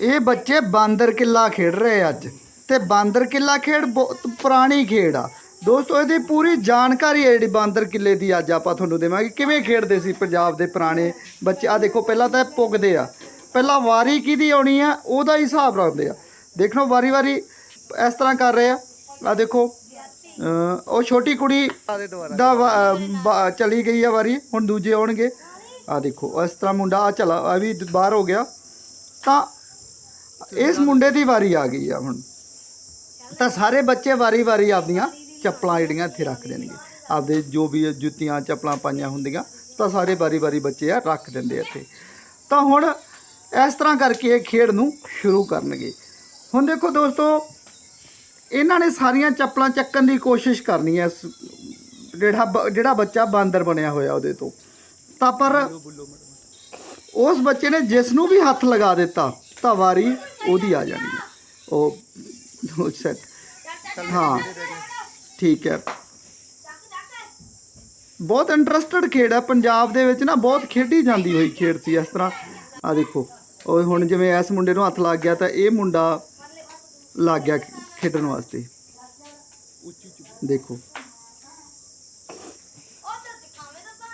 ਇਹ ਬੱਚੇ ਬਾਂਦਰ ਕਿੱਲਾ ਖੇਡ ਰਹੇ ਅੱਜ। ਤੇ ਬਾਂਦਰ ਕਿੱਲਾ ਖੇਡ ਬਹੁਤ ਪੁਰਾਣੀ ਖੇਡ ਆ। ਦੋਸਤੋ, ਇਹਦੀ ਪੂਰੀ ਜਾਣਕਾਰੀ ਹੈ ਜਿਹੜੀ ਬਾਂਦਰ ਕਿੱਲੇ ਦੀ ਅੱਜ ਆਪਾਂ ਤੁਹਾਨੂੰ ਦੇਵਾਂਗੇ। ਕਿਵੇਂ ਖੇਡਦੇ ਸੀ ਪੰਜਾਬ ਦੇ ਪੁਰਾਣੇ ਬੱਚੇ? ਆ ਦੇਖੋ, ਪਹਿਲਾਂ ਤਾਂ ਇਹ ਪੁੱਗਦੇ ਆ। ਪਹਿਲਾਂ ਵਾਰੀ ਕਿਹਦੀ ਆਉਣੀ ਆ, ਉਹਦਾ ਹੀ ਹਿਸਾਬ ਰੱਖਦੇ ਆ। ਦੇਖੋ, ਵਾਰੀ ਵਾਰੀ ਇਸ ਤਰ੍ਹਾਂ ਕਰ ਰਹੇ ਆ। ਆ ਦੇਖੋ ਉਹ ਛੋਟੀ ਕੁੜੀ ਦਾ ਵਾ- ਚਲੀ ਗਈ ਆ ਵਾਰੀ, ਹੁਣ ਦੂਜੇ ਆਉਣਗੇ। ਆ ਦੇਖੋ, ਇਸ ਤਰ੍ਹਾਂ ਮੁੰਡਾ ਆ ਚਲਾ ਆ ਵੀ ਬਾਹਰ ਹੋ ਗਿਆ। ਤਾਂ ਇਸ ਮੁੰਡੇ ਦੀ ਵਾਰੀ ਆ ਗਈ ਆ ਹੁਣ। ਤਾਂ ਸਾਰੇ ਬੱਚੇ ਵਾਰੀ-ਵਾਰੀ ਆਪਦੀਆਂ ਚੱਪਲਾਂ ਜਿਹੜੀਆਂ ਇੱਥੇ ਰੱਖ ਦੇਣਗੇ। ਆਪਦੇ ਜੋ ਵੀ ਜੁੱਤੀਆਂ ਚੱਪਲਾਂ ਪਾਈਆਂ ਹੁੰਦੀਆਂ ਤਾਂ ਸਾਰੇ ਵਾਰੀ-ਵਾਰੀ ਬੱਚੇ ਆ ਰੱਖ ਦਿੰਦੇ ਇੱਥੇ। ਤਾਂ ਹੁਣ ਇਸ ਤਰ੍ਹਾਂ ਕਰਕੇ ਇਹ ਖੇਡ ਨੂੰ ਸ਼ੁਰੂ ਕਰਨਗੇ। ਹੁਣ ਦੇਖੋ ਦੋਸਤੋ ਇਹਨਾਂ ਨੇ ਸਾਰੀਆਂ ਚੱਪਲਾਂ ਚੱਕਣ ਦੀ ਕੋਸ਼ਿਸ਼ ਕਰਨੀ ਹੈ ਜਿਹੜਾ ਜਿਹੜਾ ਬੱਚਾ ਬਾਂਦਰ ਬਣਿਆ ਹੋਇਆ ਉਹਦੇ ਤੋਂ। ਤਾਂ ਪਰ ਉਸ ਬੱਚੇ ਨੇ ਜਿਸ ਨੂੰ ਵੀ ਹੱਥ ਲਗਾ ਦਿੱਤਾ ਤਾਂ ਵਾਰੀ ਉਹਦੀ ਆ ਜਾਣੀ ਹੈ। ਉਹ ਉਹ ਸੈਟ ਹਾਂ। ਠੀਕ ਹੈ। ਬਹੁਤ ਇੰਟਰਸਟਡ ਖੇਡ ਹੈ ਪੰਜਾਬ ਦੇ ਵਿੱਚ ਨਾ ਬਹੁਤ ਖੇਡੀ ਜਾਂਦੀ ਹੋਈ ਖੇਡ ਸੀ ਇਸ ਤਰ੍ਹਾਂ। ਆ ਦੇਖੋ। ਉਹ ਹੁਣ ਜਿਵੇਂ ਇਸ ਮੁੰਡੇ ਨੂੰ ਹੱਥ ਲੱਗ ਗਿਆ ਤਾਂ ਇਹ ਮੁੰਡਾ ਲੱਗ ਗਿਆ ਖੇਡਣ ਵਾਸਤੇ। ਦੇਖੋ।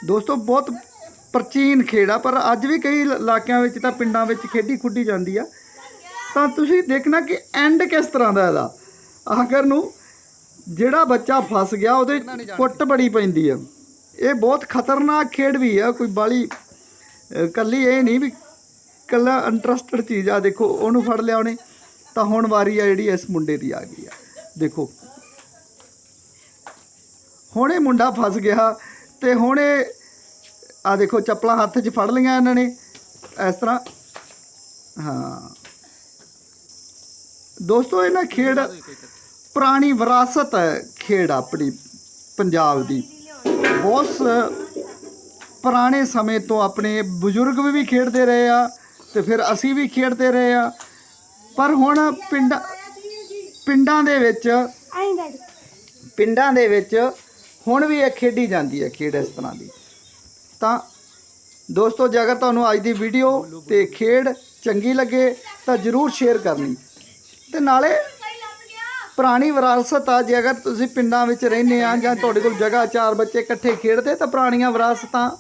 ਦੋਸਤੋ, ਬਹੁਤ ਪ੍ਰਾਚੀਨ ਖੇਡ ਆ। ਪਰ ਅੱਜ ਵੀ ਕਈ ਇਲਾਕਿਆਂ ਵਿੱਚ ਤਾਂ ਪਿੰਡਾਂ ਵਿੱਚ ਖੇਡੀ ਖੁੱਡੀ ਜਾਂਦੀ ਆ। ਤਾਂ ਤੁਸੀਂ ਦੇਖਣਾ ਕਿ ਐਂਡ ਕਿਸ ਤਰ੍ਹਾਂ ਦਾ ਇਹਦਾ। ਆਖਰ ਨੂੰ ਜਿਹੜਾ ਬੱਚਾ ਫਸ ਗਿਆ ਉਹਦੇ ਕੁੱਟ ਬੜੀ ਪੈਂਦੀ ਆ। ਇਹ ਬਹੁਤ ਖਤਰਨਾਕ ਖੇਡ ਵੀ ਆ ਕੋਈ ਬਾਲੀ ਕੱਲੀ ਇਹ ਨਹੀਂ ਵੀ ਕੱਲਾ ਇੰਟਰਸਟਡ ਚੀਜ਼ ਆ। ਦੇਖੋ ਉਹਨੂੰ ਫੜ ਲਿਆ ਉਹਨੇ ਤਾਂ ਹੁਣ ਵਾਰੀ ਆ ਜਿਹੜੀ ਇਸ ਮੁੰਡੇ ਦੀ ਆ ਗਈ ਆ। ਦੇਖੋ। ਹੁਣ ਇਹ ਮੁੰਡਾ ਫਸ ਗਿਆ ਤੇ ਹੁਣ ਇਹ ਆ ਦੇਖੋ ਚੱਪਲਾਂ ਹੱਥ 'ਚ ਫੜ ਲਈਆਂ ਇਹਨਾਂ ਨੇ। ਇਸ ਤਰ੍ਹਾਂ ਹਾਂ। ਦੋਸਤੋ, ਇਹ ਨਾ ਖੇਡ ਪੁਰਾਣੀ ਵਿਰਾਸਤ ਹੈ, ਖੇਡ ਆਪਣੀ ਪੰਜਾਬ ਦੀ। ਬਹੁਤ ਸ- ਪੁਰਾਣੇ ਸਮੇਂ ਤੋਂ ਆਪਣੇ ਬਜ਼ੁਰਗ ਵੀ ਖੇਡਦੇ ਰਹੇ ਆ ਤੇ ਫਿਰ ਅਸੀਂ ਵੀ ਖੇਡਦੇ ਰਹੇ ਆ। ਪਰ ਹੁਣ ਪਿੰਡ, ਪਿੰਡਾਂ ਦੇ ਵਿੱਚ ਪਿੰਡਾਂ ਦੇ ਵਿੱਚ ਹੁਣ ਵੀ ਇਹ ਖੇਡੀ ਜਾਂਦੀ ਹੈ, ਖੇਡ ਇਸ ਤਰ੍ਹਾਂ ਦੀ। ਤਾਂ ਦੋਸਤੋ, ਜੇ ਅਗਰ ਤੁਹਾਨੂੰ ਅੱਜ ਦੀ ਵੀਡੀਓ ਤੇ ਖੇਡ ਚੰਗੀ ਲੱਗੇ ਤਾਂ ਜਰੂਰ ਸ਼ੇਅਰ ਕਰਨੀ। ਤੇ ਨਾਲੇ ਪੁਰਾਣੀ ਵਿਰਾਸਤ ਆ, ਜੇ ਅਗਰ ਤੁਸੀਂ ਪਿੰਡਾਂ ਵਿੱਚ ਰਹਿੰਦੇ ਆ ਜਾਂ ਤੁਹਾਡੇ ਕੋਲ ਜਗ੍ਹਾ, ਚਾਰ ਬੱਚੇ ਇਕੱਠੇ ਖੇਡਦੇ, ਤਾਂ ਪੁਰਾਣੀਆਂ ਵਿਰਾਸਤਾਂ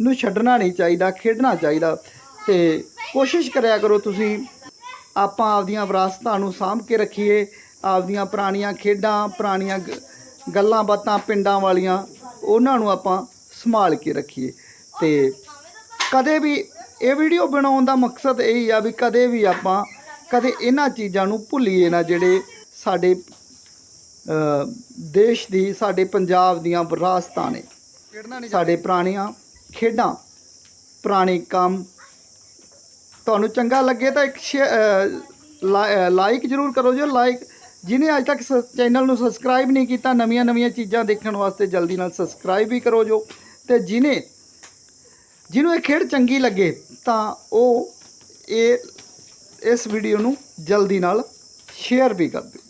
ਨੂੰ ਛੱਡਣਾ ਨਹੀਂ ਚਾਹੀਦਾ, ਖੇਡਣਾ ਚਾਹੀਦਾ। ਤੇ ਕੋਸ਼ਿਸ਼ ਕਰਿਆ ਕਰੋ ਤੁਸੀਂ ਆਪਾਂ ਆਪਦੀਆਂ ਵਿਰਾਸਤਾਂ ਨੂੰ ਸਾਂਭ ਕੇ ਰੱਖੀਏ, ਆਪਦੀਆਂ ਪੁਰਾਣੀਆਂ ਖੇਡਾਂ, ਪੁਰਾਣੀਆਂ ਗ- ਗੱਲਾਂ ਬਾਤਾਂ ਪਿੰਡਾਂ ਵਾਲੀਆਂ, ਉਹਨਾਂ ਨੂੰ ਆਪਾਂ ਸੰਭਾਲ ਕੇ ਰੱਖੀਏ। ਤੇ ਕਦੇ ਵੀ ਇਹ ਵੀਡੀਓ ਬਣਾਉਣ ਦਾ ਮਕਸਦ ਇਹ ਹੀ ਆ ਵੀ ਕਦੇ ਵੀ ਆਪਾਂ ਕਦੇ ਇਹਨਾਂ ਚੀਜ਼ਾਂ ਨੂੰ ਭੁੱਲੀਏ ਨਾ ਜਿਹੜੇ ਸਾਡੇ ਦੇਸ਼ ਦੀ ਸਾਡੇ ਪੰਜਾਬ ਦੀਆਂ ਵਿਰਾਸਤਾਂ ਨੇ। ਸਾਡੇ ਪੁਰਾਣੀਆਂ ਖੇਡਾਂ ਪੁਰਾਣੇ ਕੰਮ। ਤੁਹਾਨੂੰ ਚੰਗਾ ਲੱਗੇ ਤਾਂ ਇੱਕ ਲਾਈਕ ਜ਼ਰੂਰ ਕਰੋ ਜੀ। ਲਾਈਕ ਜਿਹਨੇ ਅੱਜ ਤੱਕ ਚੈਨਲ ਨੂੰ ਸਬਸਕ੍ਰਾਈਬ ਨਹੀਂ ਕੀਤਾ ਨਵੀਆਂ ਨਵੀਆਂ ਚੀਜ਼ਾਂ ਦੇਖਣ ਵਾਸਤੇ ਜਲਦੀ ਨਾਲ ਸਬਸਕ੍ਰਾਈਬ ਵੀ ਕਰੋ ਜੋ। ਤੇ ਜਿਹਨੇ ਜਿਹਨੂੰ ਇਹ ਖੇਡ ਚੰਗੀ ਲੱਗੇ ਤਾਂ ਉਹ ਇਹ ਇਸ ਵੀਡੀਓ ਨੂੰ ਜਲਦੀ ਨਾਲ ਸ਼ੇਅਰ ਵੀ ਕਰ ਦਿਓ।